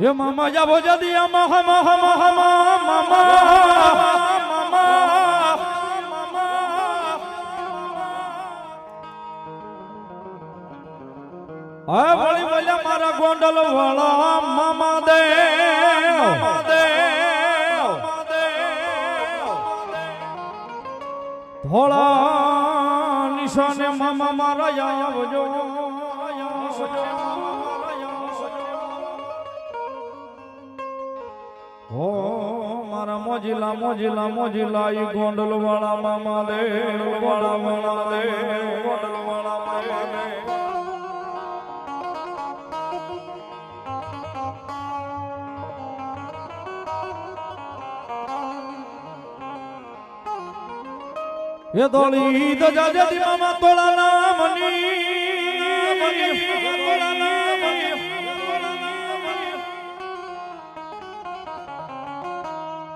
એ મામા જાબો જદી મહ મહ મહ મામા હા વળી બોલ્યા મારા ગોંડલ વાળા મામા દે ભોળા નિશાને મામા મારા હો મારા મોજીલા મોજીલા મોજીલા, ઈ ગોંડલ વાળા મામા દે વાળા વાળા દે ગોંડલ વાળા મામા દે. એ દોળી તો જાજે દી મામા તોળા નામની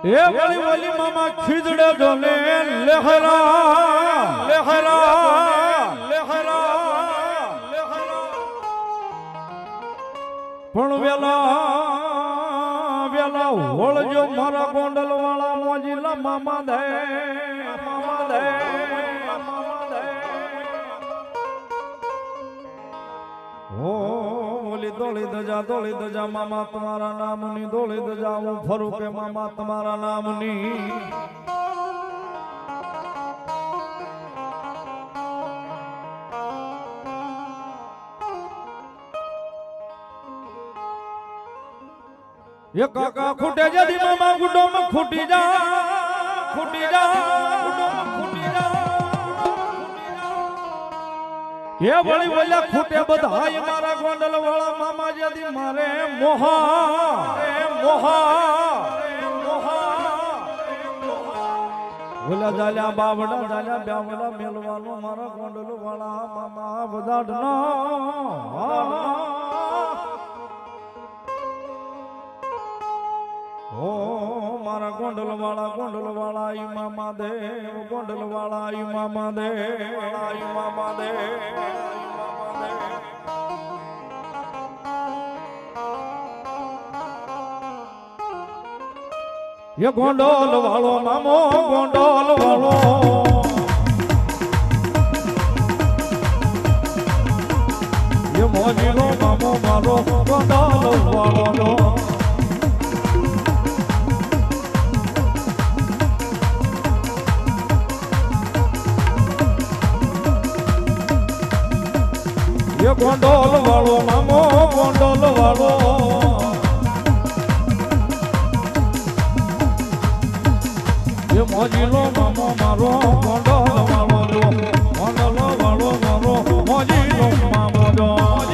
એ વળી વળી મામા ખીજડે ડોલે લેહરા લેહરા લેહરા પણ વેલા વેલા હોળજો મારા ગોંડલ વાળા મોજીલા મામા દે, મામા ઓ દોળી દજા દોળી દજા મામા તમારા નામની દોળી દજા હું ફરું કે મામા તમારા નામની. એ કાકા ખૂટે જદી મામા ગુડોમાં ખૂટી જા ખૂટી જા એ વળી વળ્યા ખૂટે બધા મારા ગોંડલ વાળા મામા જદી મારે મોહા મોહા. ભૂલા જાલ્યા બાવડા જાલ્યા બ્યાવડા મેલવાનો મારા ગોંડલ વાળા મામા બધા ઓ મારા ગોંડલ વાળા ગોંડલ વાળા આયુ મામા દે ગોંડલ વાળા આયુ મામા દે આયુ મામા દે ઈ મામા દે એ ગોંડલ વાળો મામો ગોંડલ વાળો એ મોજીનો મામો, મારો ગોંડલ વાળો ગોંડલ વાળો મામો ગોંડોલ વાળો. એ મોજીલો મામો મારો, ગોંડોલ વાળો ગોંડોલ વાળો મારો મોજીલો મામો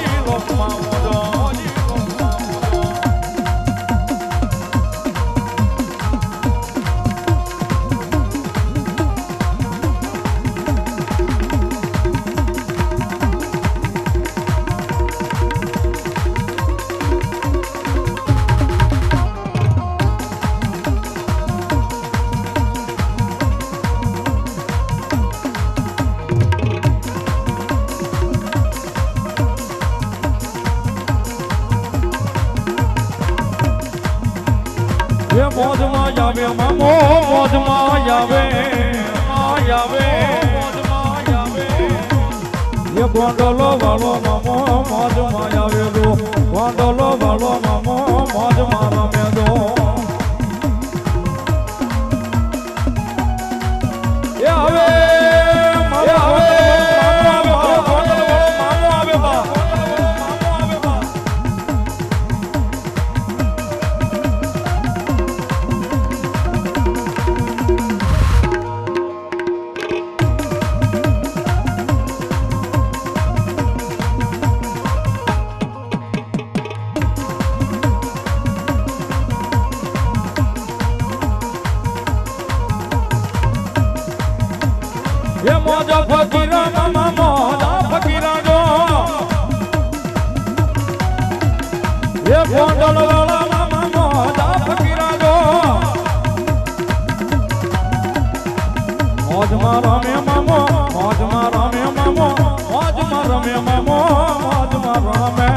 એ મોજમાં આવે મામો મોજમાં આવે આવે એ ગોંડલો વાળો મામો મોજમાં આવેલો ગોંડલો વાળો મામો મોજમાં રમેલો એ આવે. મોજમાં રમે મામો મોજમાં રમે મામો મોજમાં રમે મામો મોજમાં રમે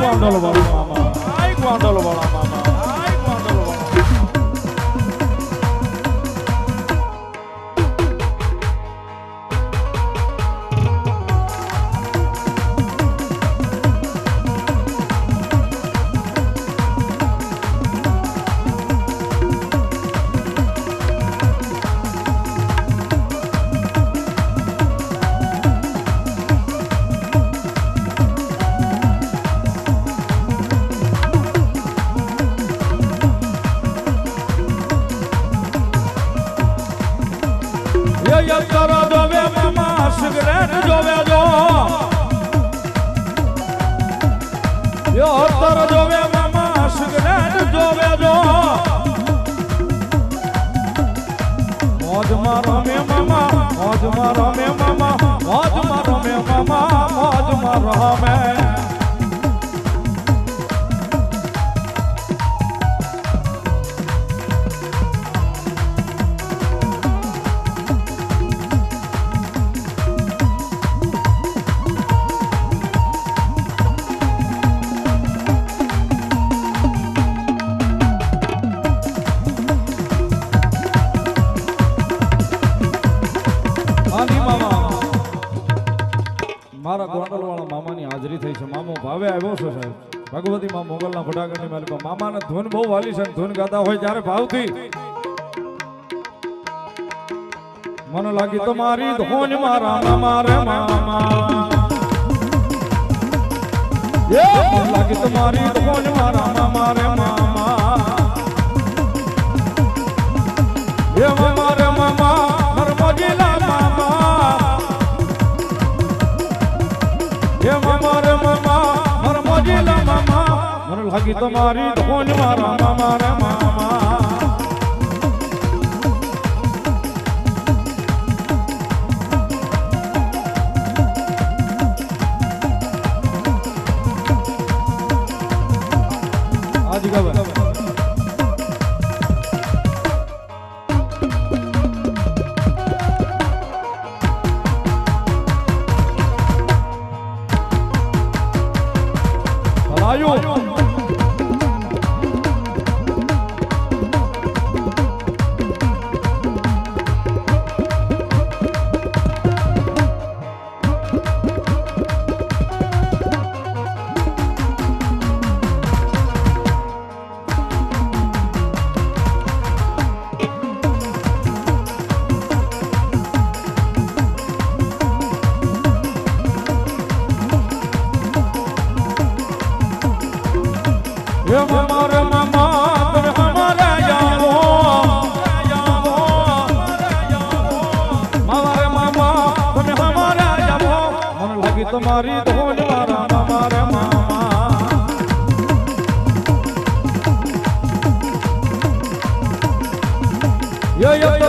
Guardalo, guardalo, guardalo, guardalo, guardalo, guardalo, જોવે મામા સિગરેટ જોવે જો. મોજમાં રમે મામા મોજમાં રમે મામા મોજમાં રમે મામા મારા ગોંડલ વાળા મામાની હાજરી થઈ છે. મામો ભાવે આવ્યો છે સાહેબ. ભગવતી માં મોગલના ફટાકડની માલિકો મામાને ધૂન બહુ વાલી છે ધૂન ગાતા હોય ત્યારે ભાવથી. મને લાગી તમારી ધોન મારા મામા રે મામા લાગી તમારી ધોન મારા મને લાગી તમારી ધોન મારા મામા. તમારી ધોન મારા મામા યે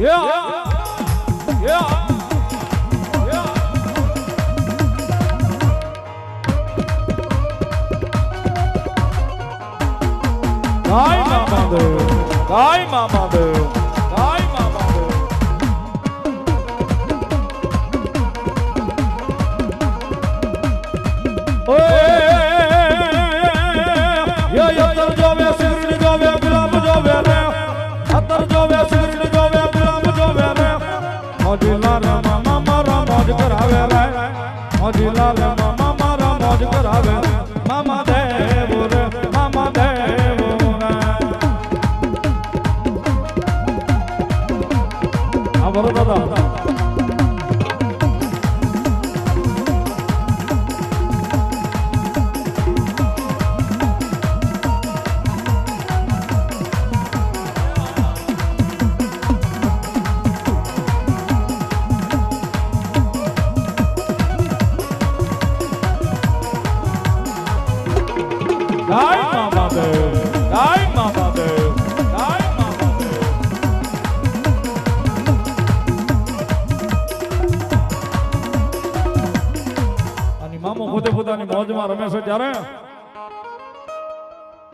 Yeah. Yeah. Yeah. Ay mamadır. Ay રે મોજીલાલ મામા મારા મોજ કરાવે.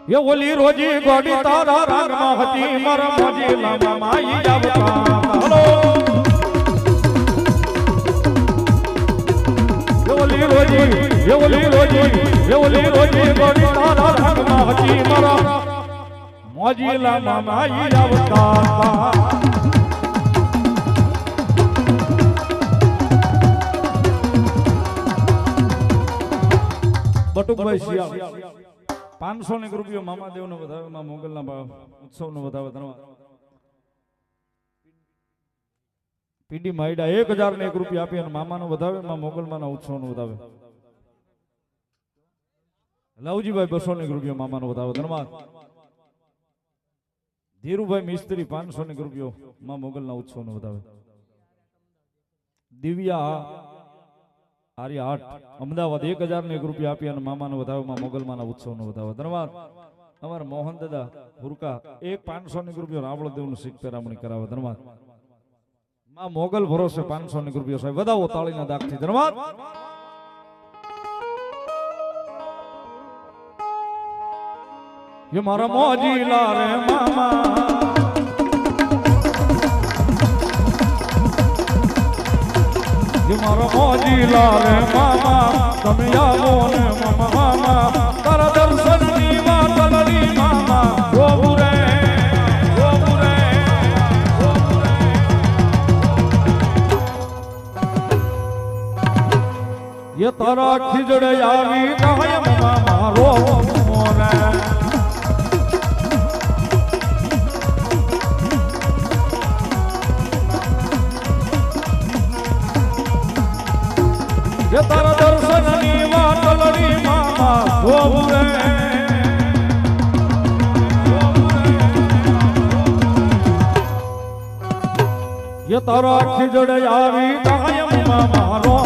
એ ઓલી રોજી ગોડી તારા રાગમાં હતી, મારા મોજી લાંબા માઈ આવતા. હલો. એ ઓલી રોજી એ ઓલી રોજી એ ઓલી રોજી ગોડી તારા રાગમાં હતી, મારા મોજી લાંબા માઈ આવતા. બટુકભાઈ શિયાળ. પાંચસો ને રૂપિયો મામાદેવ નો વધાવે, માં મોગલ ના ઉત્સવ નો વધાવે, ધન્યવાદ. પીડી માઈડા એક હજાર ને એક રૂપિયા આપી અને મામા નો વધાવે, માં મોગલમાં ના ઉત્સવ નો વધાવે. લવજીભાઈ બસો ને રૂપિયો મામા નો વધાવે, ધન્યવાદ. ધીરુભાઈ મિસ્ત્રી પાંચસો ને રૂપિયો માં મોગલ ના ઉત્સવ નો વધાવે. દિવ્યા આર્ય આઠ. અમદાવાદ એક હજાર ને એક રૂપિયા આપી અને મામાનો વધાવમાં મોગલમાના ઉત્સવનો વધાવો ધન્યવાદ અમારા મોહન દાદા હુરકા એક પાંચસો ની રૂપિયો રાવળ દેવનું શીખ પેરામણી કરાવે. ધન્યવાદમાં મોગલ ભરોસે પાંચસો ની રૂપિયો સાહેબ. વધાવો તાળીના દાખથી ધન્યવાદ મારા મોજીલા રે મામા. મારો મોજી લાલે મામા, તમે આવો ને મામા મામા. તારા દર્શનની વાત મામા. ગોબુ રે ગોબુ ગોબુ તારા ખીજડે આવી કાયમ મામા રો. મોરે એ તારા દર્શનની વાત લડી મામા ખીજડે આવી કાયમ મામા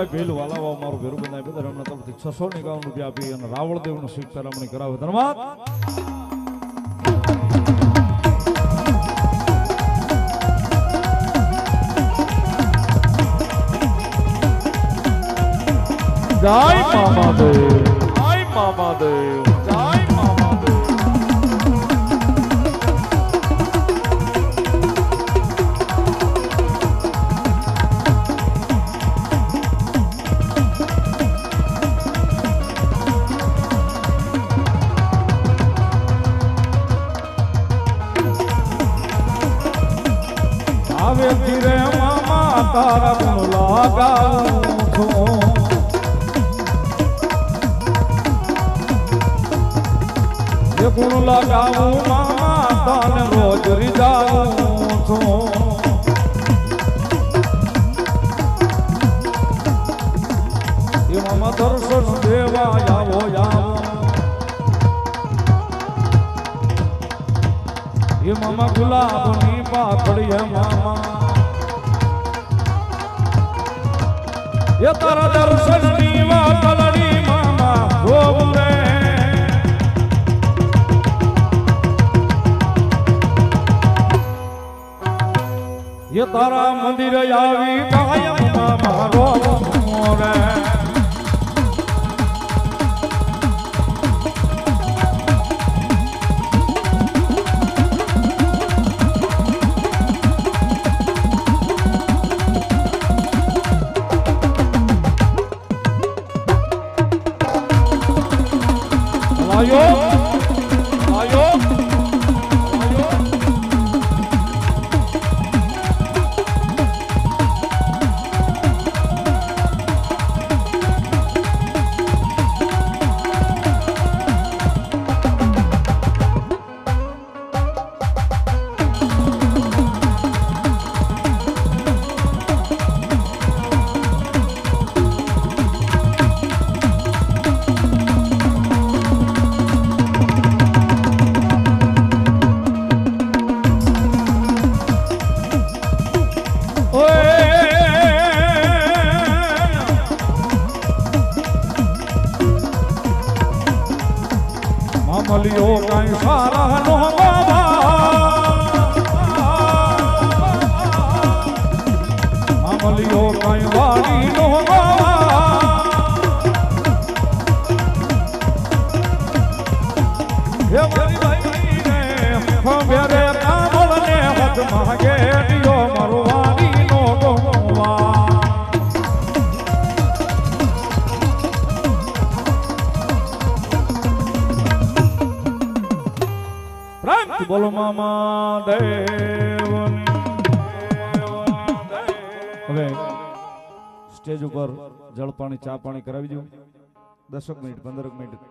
ભાવેશભાઈ ભેલ વાલાવા મારું ભેરું બનાવી બધા એમના તરફથી છસો એકાવન રૂપિયા આપી અને રાવળદેવનું શીખ પેરામણી કરાવે. ધન્યવાદ. જય મામા દેવ જય મામા દેવ આવે ધીરે મામા તારા ગુણ લગાવું છું. એ ગુણ લગાવું, મામા તને રોજ રીજાવું છું. દર્શન દેવા આવો આવો એ મામા ગુલાબની પાકડી હે એ તારા દર્શનની વાત લડી મામા મંદિર આવી કાયમ મારો રે હવે સ્ટેજ ઉપર જળ પાણી ચા પાણી કરાવી દઉં દસક મિનિટ પંદરક મિનિટ.